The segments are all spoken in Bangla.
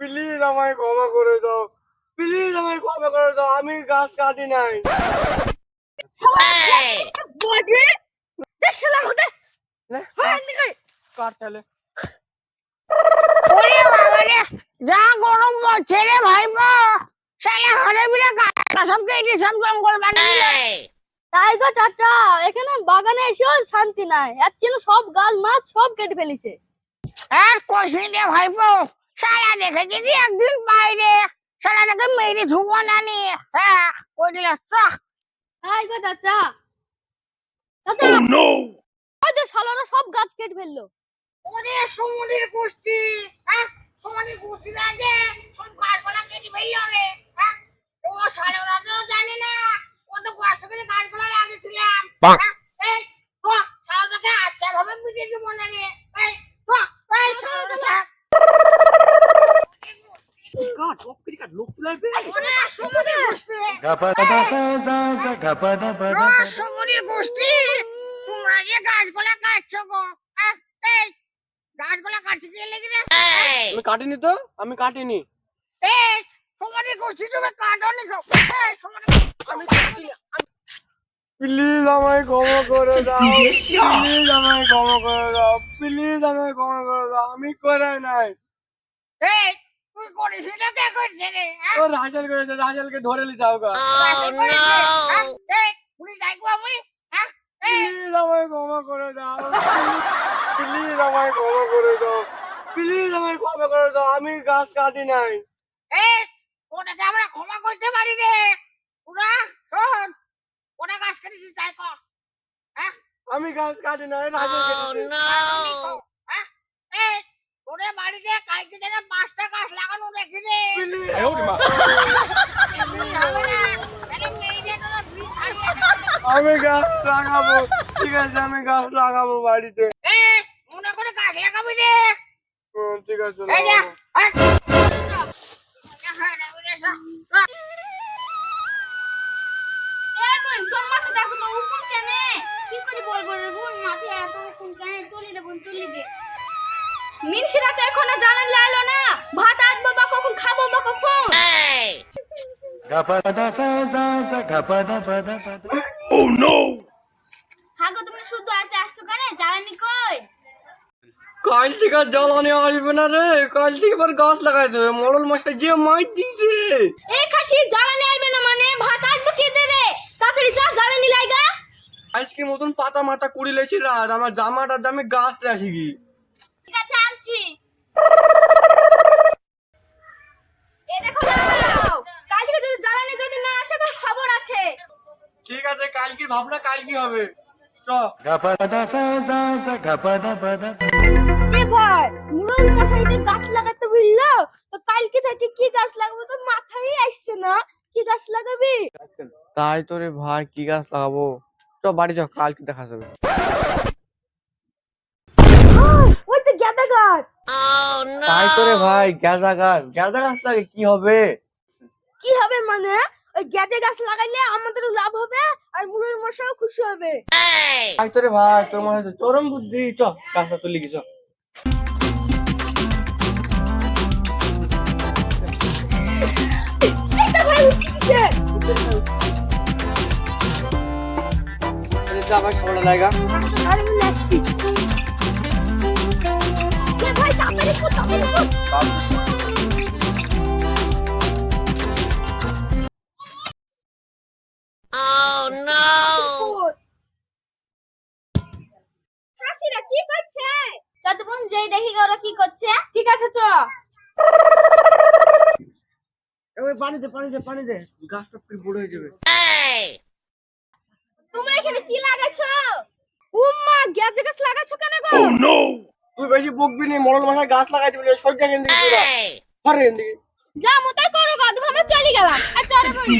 প্লিজ আমায় ক্ষমা করে দাও। প্লিজ আমায় ক্ষমা করে দাও। আমি গাছ কাটি নাই। হয় যা গরম পড়ছে রে ভাইপো। শালা হারে বিলে সব কেটে সব জঙ্গল বানিয়ে তাই গো চাচা এখানে বাগানে এসেও শান্তি নাই। জন্য সব গাছ মাছ সব কেটে ফেলিছে। আর কষি রে ভাইপো। শালা দেখেছি যে একদিন বাইরে শালাটাকে মেরে ধুবো না নি হ্যাঁ কই দিলে চাহ তাই চাচা। ওই যে শালারা সব গাছ কেটে ফেলল। ওরে সমুদ্রের কুস্তি হ্যাঁ সমুদ্রের কুস্তি লাগে সব গাছপালা কেটে ফেলল রে হ্যাঁ ও শালারা তো জানি না কত কষ্ট করে গাছপালা লাগিয়েছিলাম হ্যাঁ? এই তো শালাটাকে আচ্ছা ভাবে মিটিয়ে দিব না রে এই তো এই শালাটা কাট অফ করে কাট লোক আসবে সমুদ্রের তোমরা যে কাটছো গো? গাছপালা কাটছে কি লেগে আমি কাটিনি তো আমি কাটিনি। এই সমুদ্রের কুস্তি তুমি কাটনি গো। আমি কাটিনি প্লিজ আমায় ক্ষমা করে দাও। প্লিজ আমায় ক্ষমা করে দাও। প্লিজ আমায় ক্ষমা করে দাও। আমি করে নাই। এই হ্যাঁ? ও রাজেল করেছে রাজেলকে ধরে হ্যাঁ? এই পুলিশ ডাকবো আমি হ্যাঁ? প্লিজ আমায় ক্ষমা করে দাও প্লিজ আমায় ক্ষমা করে দাও প্লিজ আমায় ক্ষমা করে দাও আমি গাছ কাটি নাই। এই, ওটাকে আমরা ক্ষমা করতে পারি রে। ওরা শোন ওটা গাছ কেটেছিস তাই কর হ্যাঁ? আমি গাছ কাটি নাই রাজেল কেটেছে তাড়াতাড়ি কর, হ্যাঁ? এই বাড়িতে কালকে যেন পাঁচটা গাছ লাগানো দেখি রে প্লিজ হবে না তাহলে মেয়েদের তোরা ব্রিজ ছাড়িয়ে দে। আমি গাছ লাগাবো ঠিক আছে আমি গাছ লাগাবো বাড়িতে। মনে করে গাছ লাগাবি রে। ঠিক আছে কি করে বলব রে বোন মাথা এত কোন কেন? তুলি রে বোন তুলি দে। মিনসিরা তো এখনও জানান লাইলো না। ভাত আসব বা কখন খাব বা কখন? pada. হাগো তুমি শুধু আজ আসছো কেন? জ্বালানি কই? কাল থেকে জ্বালানি আসবে না রে। কাল থেকে এবার গাছ লাগাই দেবে। মরল মশাই যে মাইর দিছে। এই খাসি জ্বালানি আইবে না মানে? ভাত আসব কে দে রে? তাড়াতাড়ি যা জ্বালানি লাইগা। আজকে মতন পাতা মাথা কুড়ি লেছি রাত। আমার জামাটার দামে গাছ রাখি কি? ঠিক আনছি এ দেখো দাও কাল থেকে যদি জ্বালানি যদি না আসে তো খবর আছে। ঠিক আছে কাল কি ভাবনা কাল কি হবে। চ. এ ভাই মুরল মশাইতে গাছ লাগাতে বুঝলো? তো কালকে থেকে কি গাছ লাগাবো? তো মাথায় আসছে না। কি গাছ লাগাবি? তাই তো রে ভাই কি গাছ লাগাবো? চ বাড়ি চ কালকে দেখা যাবে ওই তো গেঁদা গাছ তাই তো রে ভাই গাঁজা গাছ। গাঁজা গাছ লাগে কি হবে? কি হবে মানে? ওই গেঁদা গাছ লাগাইলে আমাদের লাভ হবে আর মুরল মশাইও খুশি হবে। তাই তো রে ভাই তোর মনে হচ্ছে চরম বুদ্ধি। চ গাছটা তুলি কি চ। আবার ছোড়া লাগা আর আমি লাগছি ভাই তাড়াতাড়ি কর তাড়াতাড়ি কর হাসিরা কি করছে? যতক্ষণ যেই দেখি ওরা কি করছে ঠিক আছে চ ওই পানি দে পানি দে পানি দে। গাছটা ফির বড় হয়ে যাবে। তোমরা এখানে কি লাগাইছো উম্মা গেজে গাছ লাগাইছো কেন গো? তুই বেশি বকবি নি মরল মাথায় গাছ লাগাই দিবি সজ্জা কেন দিবি পারে কেন দিবি যা মতাই করো গো দেখো আমরা চলে গেলাম। আর চলে বলি।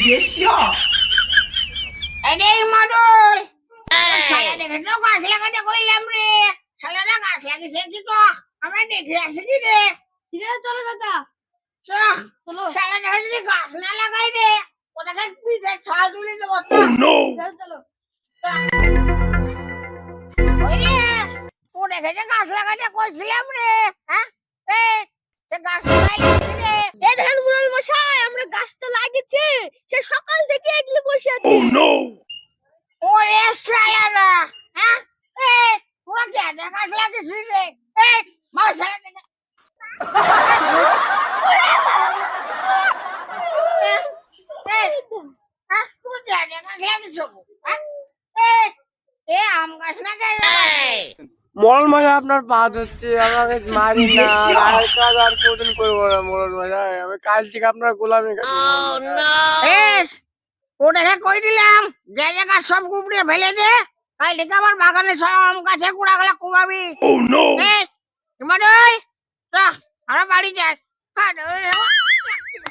আরে মডল শালা দেখেছ গাছ লাগাতে কইলাম রে। গাছ লাগিয়েছে কি তো? আমরা দেখে আসি কি রে। ঠিক আছে চলো দাদা চ, চলো। শালা দেখা যদি গাছ না লাগাই রে ওটাকে পিঠে ছাল তুলে দেবো। চলো। চলো। দেখেছে গাছ লাগাতে কইছিলাম রে হ্যাঁ? এই গাছ লাগাইলি রে। মশাই আমরা গাছটা লাগিয়েছি সে সকাল থেকে এগুলো বসে আছি। ওরে শালারা হ্যাঁ? এ পুরো গাছ লাগিয়েছিস রে শালা দেখে হ্যাঁ তোরা কি আজা গাছ লাগিয়েছো হ্যাঁ এ এ আম গাছ না গাছ মরণ মজা আপনার পা ধরছে আমাকে মারি না আর কাজ আর কোদিন করব না মরণ মজা। আমি কাল থেকে আপনার গোলামি। এ ওটাকে কই দিলাম? যে জায়গা সব কুপড়ে ফেলে দে কাল থেকে আমার বাগানে সব আম গাছে কুড়া গেলা Oh! এ তোমার ওই আমরা বাড়ি যাই হ্যাঁ,